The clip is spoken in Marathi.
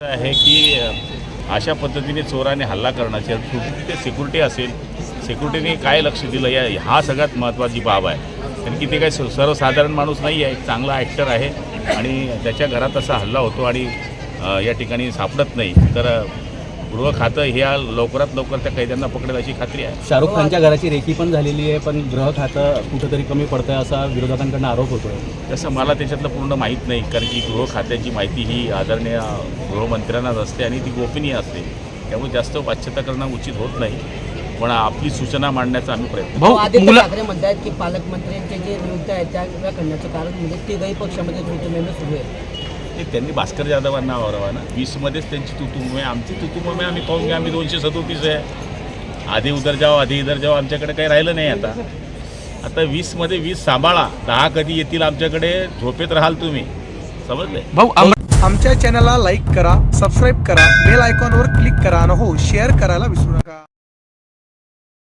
आहे की अशा पद्धतीने चोराने हल्ला करण्याची ते सिक्युरिटी असेल सिक्युरिटीने काय लक्ष दिलं या हा सगळ्यात महत्त्वाची बाब आहे. कारण की ते काही सर्वसाधारण माणूस नाही आहे एक चांगला ॲक्टर आहे आणि त्याच्या घरात असा हल्ला होतो आणि या ठिकाणी सापडत नाही. तर गृह खातं ह्या लवकरात लवकर त्या कैद्यांना पकडेल अशी खात्री आहे. शाहरुख खानच्या घराची रेकी पण झालेली आहे पण ग्रह खातं कुठंतरी कमी पडतंय असा विरोधकांकडून आरोप होतोय. तसं मला त्याच्यातलं पूर्ण माहीत नाही कारण की गृह खात्याची माहिती ही आदरणीय गृहमंत्र्यांनाच असते आणि ती गोपनीय असते. त्यामुळे जास्त वाच्यता करणं उचित होत नाही पण आपली सूचना मांडण्याचा आम्ही प्रयत्न भाऊ आदित्य ठाकरे म्हणतात की पालकमंत्र्यांचे जे नियुक्त आहेत त्या करण्याचं कारण म्हणजे तिघही पक्षामध्ये सुरू आहे ते त्यांनी भास्कर जाधवांना आवरावा ना. वीसमध्येच त्यांची तुतुम आहे. आमची तुतुम आहे आम्ही पाहून घ्या आम्ही दोनशे सदोतीस आहे. आधी उदर जाओ आधी इधर जाओ आमच्याकडे काही राहिलं नाही आता. आता वीसमध्ये वीस सांभाळा. दहा कधी येतील आमच्याकडे झोपेत राहाल तुम्ही. समजले भाऊ आमच्या चॅनलला लाईक करा सबस्क्राईब करा बेल आयकॉनवर क्लिक करा आणि हो शेअर करायला विसरू नका.